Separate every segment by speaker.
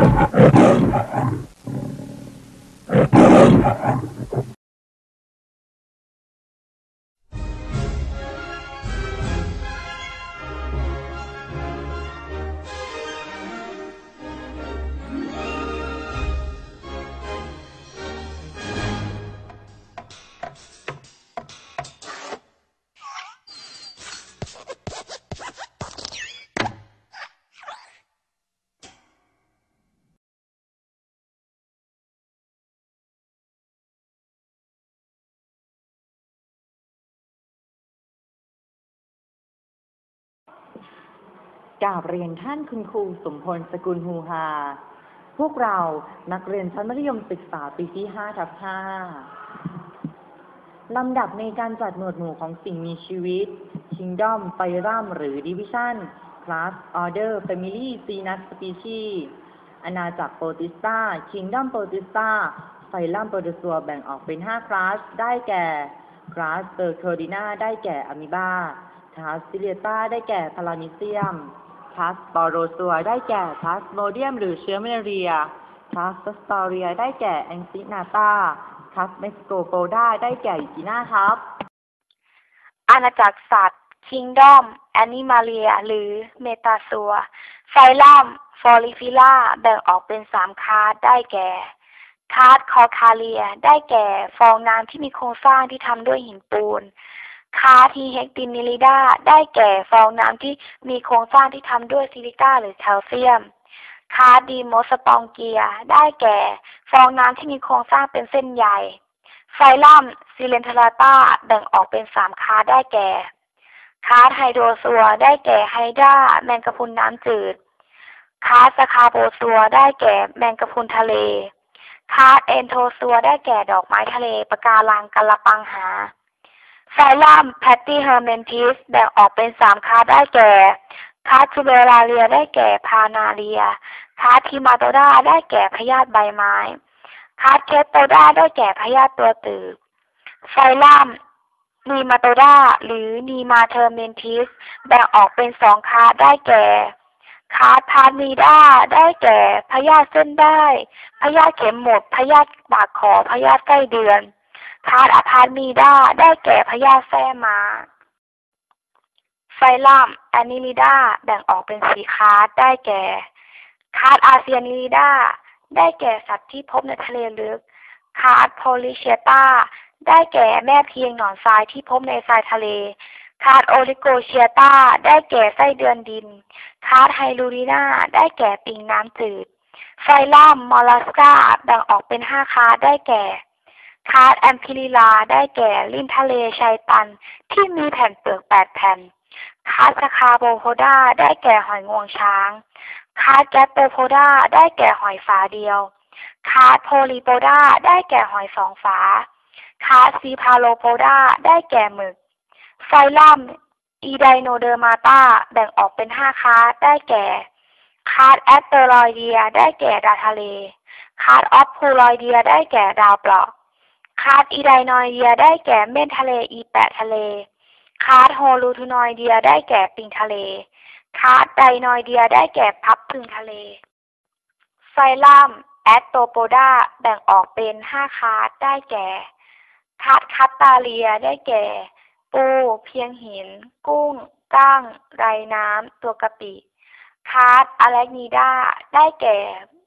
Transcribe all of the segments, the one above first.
Speaker 1: Ha ha ha! กราบเรียนท่านคุณครูสมพลสกุลฮูฮา พวกเรานักเรียนชั้นมัธยมศึกษาปีที่5ทับ5ลำดับในการจัดหมวดหมู่ของสิ่งมีชีวิต Kingdom ไ i รัมหรือ Division Class Order Family Genus Species อาณาจักรโปรติสตา Kingdom โปรติสตาไฟลัมโปรต o ซัวแบ่งออกเป็น 5 คลาส ได้แก่คลาสเ e อร์โคดินาได้แก่อะมิบาคลาสซิเลียตาได้แก่พารามิเซียม พาสปอโรซัวได้แก่พาสโมเดียม หรือเชื้อแมลเรียพาสสตอเรียได้แก่แองซินาตาพาสเม็กโกโปดาได้แก่จีน่าครับ
Speaker 2: อาณาจักรสัตว์ Kingdom Animalia หรือ Metazoa ไฟลัมฟอริฟิล่าแบ่งออกเป็นสามคาร์ได้แก่คาร์ดคอคาเลีย ได้แก่ฟองน้ำที่มีโครงสร้างที่ทำด้วยหินปูน คาทีเฮกตินิลิดาได้แก่ฟองน้ำที่มีโครงสร้างที่ทำด้วยซิลิก้าหรือแคลเซียมคาดีโมสปองเกีย ได้แก่ ฟองน้ำที่มีโครงสร้างเป็นเส้นใยไฟลัมซิเลนทราตาแบ่งออกเป็นสามคาได้แก่คาไฮโดรซัวได้แก่ไฮดราแมงกะพุนน้ำจืดคาสคาโบซัวได้แก่แมงกะพุนทะเลคาเอนโทซัวได้แก่ดอกไม้ทะเลปะการังกะละปังหา ไซลัมแพตตี้เฮอร์เมนทิสแบ่งออกเป็นสามคาได้แก่คาทูเบราเรียได้แก่พานาเรียคาทิมาโตดาได้แก่พยาธิใบไม้คาเคสโตดาได้แก่พยาธิตัวตืบไซลัมนีมาโตดาหรือนีมาเทอร์เมนทิสแบ่งออกเป็นสองคาได้แก่คาพานีดาได้แก่พยาธิเส้นได้ พยาธิเข็มหมด พยาธิปากคอพยาธิไส้เดือน คาดอพาร์มีดาได้แก่พญาแท้มาไฟลัมแอนิลิดาแบ่งออกเป็นสีคาร์ดได้แก่ คาร์ดอาเซียนิลิดาได้แก่สัตว์ที่พบในทะเลลึก คาร์ดโพลิเชียตาได้แก่แม่เพียงหนอนทรายที่พบในทรายทะเล คาร์ดโอลิโกเชียตาได้แก่ไส้เดือนดิน คาร์ดไฮลูรินาได้แก่ปิงน้ำจืด ไฟลัมมอลลัสกาแบ่งออกเป็นห้าคาร์ดได้แก่ คาร์ดแอมพิลิลาได้แก่ลิ้นทะเลชายตัน ที่มีแผ่นเปลือกแปดแผ่น คาร์ดสคาโบโพดาได้แก่หอยงวงช้าง คาร์ดแกปโปโพดาได้แก่หอยฝาเดียว คาร์ดโพลีโปดาได้แก่หอยสองฝา คาร์ดซีพาโลโพดาได้แก่หมึกไฟลัมอีไดโนเดอร์มาตาแบ่งออกเป็นห้าคาร์ดได้แก่ คาร์ดแอตเตอรอยเดียได้แก่ดาวทะเล คาร์ดออฟพูลอยเดียได้แก่ดาวเปล่า คาร์ดอีไดนอยเดียได้แก่เม่นทะเลอีแปะทะเล คาร์ดโฮลูทูนอยเดียได้แก่ปิงทะเล คาร์ดไดนอยเดียได้แก่พับพึงทะเลไฟลัมแอตโตโปดาแบ่งออกเป็นห้าคาร์ดได้แก่ คาร์ดคัตตาเลียได้แก่ ปู เพียงหิน กุ้ง ก้างไรน้ำ ตัวกะปิ คาร์ดอะแลกนีดาได้แก่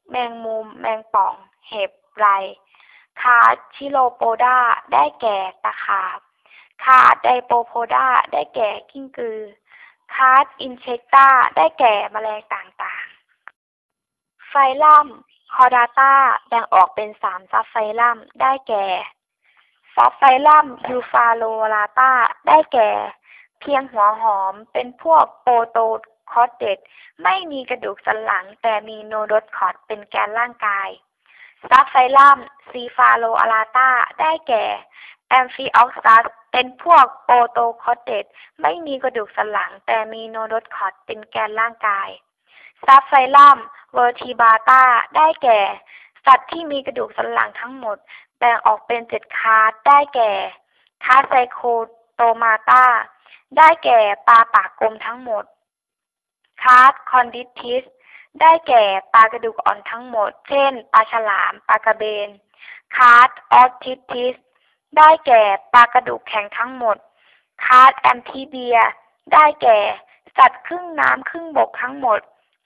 Speaker 2: แมงมุม แมงป่อง เห็บไร คาชิโลโปดาได้แก่ตะขาบ คาไดโปโพดาได้แก่กิ้งกือ คาร์ดอินเชกตาได้แก่แมลงต่างๆ ไฟลัมคอดาตาแบ่งออกเป็นสามซับไฟลัมได้แก่ซับไฟลัมยูฟาโลลาตาได้แก่ เพียงหัวหอมเป็นพวกโปรโตคอเดตไม่มีกระดูกสันหลังแต่มีโนโดตคอตเป็นแกนร่างกาย ซับไซลัมซีฟาโลอาราตาได้แก่แอมฟิออกซัสเป็นพวกโปรโตคอตเตตไม่มีกระดูกสันหลัง แต่มีโนโดคอตเป็นแกนร่างกาย ซับไซลัมเวอร์ทิบาตาได้แก่ สัตว์ที่มีกระดูกสันหลังทั้งหมด แบ่งออกเป็นเจ็ดคาร์ได้แก่คาไซโคโตมาตาได้แก่ปลาปากกลมทั้งหมดคาร์คอนดิทิส ได้แก่ปลากระดูกอ่อนทั้งหมด เช่น ปลาฉลาม ปลากระเบน คาร์ดออสทิทิส ได้แก่ปลากระดูกแข็งทั้งหมด คาร์ดแอมพีเบีย ได้แก่ สัตว์ครึ่งน้ำครึ่งบกทั้งหมด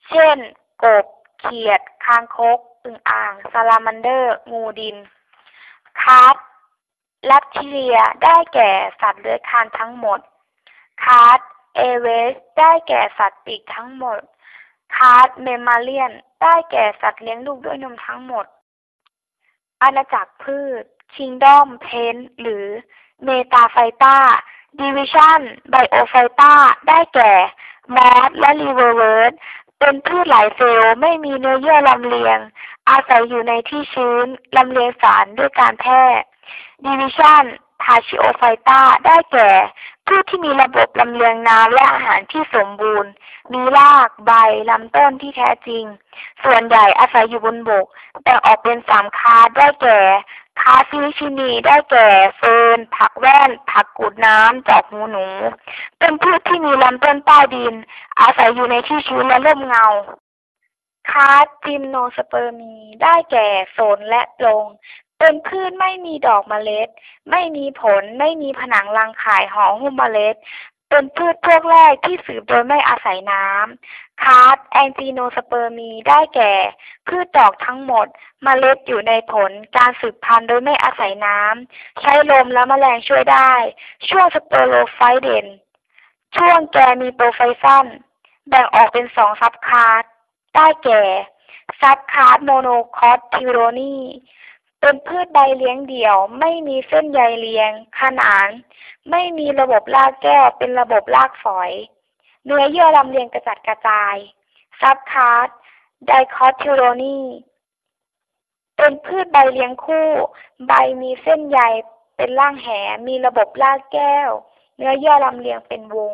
Speaker 2: เช่น กบ เขียด คางคก อึ่งอ่าง ซาลามันเดอร์ งูดิน คาร์ดแลปทีเรีย ได้แก่สัตว์เลื้อยคลานทั้งหมด คาร์ดเอเวส ได้แก่สัตว์ปีกทั้งหมด คาร์ดเมมาเลียน ได้แก่สัตว์เลี้ยงลูกด้วยนมทั้งหมด อาณาจักรพืช คิงดอม เพน หรือเมตาไฟตาดิวิชันไบโอไฟตาได้แก่มอสและรีเวอร์เวิร์ดเป็นพืชหลายเซลล์ไม่มีเนื้อเยื่อลำเลียง อาศัยอยู่ในที่ชื้นลำเลียงสารด้วยการแพร่ดิวิชัน ทาชิโอไฟต้าได้แก่ พืชที่มีระบบลำเลียงน้ำและอาหารที่สมบูรณ์ มีรากใบลำต้นที่แท้จริง ส่วนใหญ่อาศัยอยู่บนบก แบ่งออกเป็นสามคาได้แก่คาฟิลิชินีได้แก่เฟิร์นผักแว่น ผักกูดน้ำจอกหูหนู เป็นพืชที่มีลำต้นใต้ดิน อาศัยอยู่ในที่ชื้นและร่มเงาคาจิมโนสเปอร์มีได้แก่โสนและลง เป็นพืชไม่มีดอกเมล็ด ไม่มีผล ไม่มีผนังรังไข่ห่อหุ้มเมล็ด เป็นพืชพวกแรกที่สืบโดยไม่อาศัยน้ำคาร์ดแองจีโนสเปอร์มีได้แก่ พืชดอกทั้งหมดเมล็ดอยู่ในผล การสืบพันธุ์โดยไม่อาศัยน้ำ ใช้ลมและแมลงช่วยได้ ช่วงสเปโรไฟเดน ช่วงแกมีโปรไฟซันแบ่งออกเป็นสองซับคาร์ดได้แก่ซับคาร์ดโมโนคอตทิโรนี นพืชใบเลี้ยงเดี่ยว ไม่มีเส้นใยเลี้ยง ขนาน ไม่มีระบบรากแก้วเป็นระบบรากฝอย เนื้อเยื่อลำเลียงกระจัดกระจาย ซับคาร์ดไดคอทิโรนีเป็นพืชใบเลี้ยงคู่ ใบมีเส้นใยเป็นร่างแห มีระบบรากแก้ว เนื้อเยื่อลำเลียงเป็นวง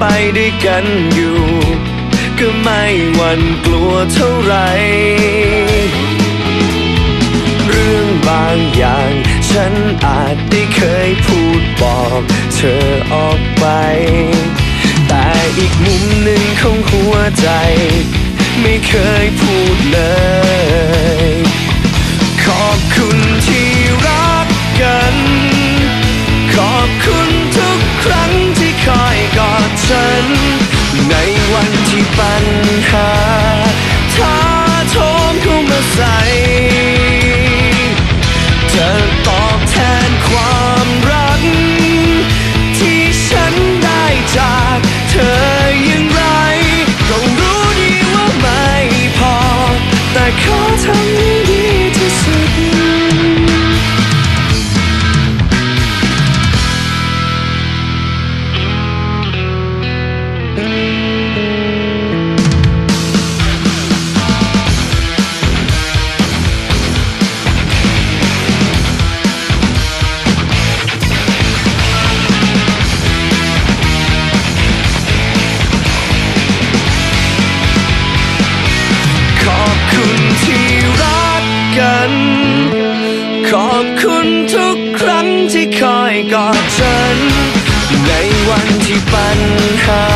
Speaker 3: ไปด้วยกันอยู่ ก็ไม่หวั่นกลัวเท่าไหรเรื่องบางอย่าง ฉันอาจได้เคยพูดบอกเธอออกไป แต่อีกมุมหนึ่งของหัวใจ ไม่เคยพูดเลย ขอบคุณ กอดฉัน ในวันที่ปัญหา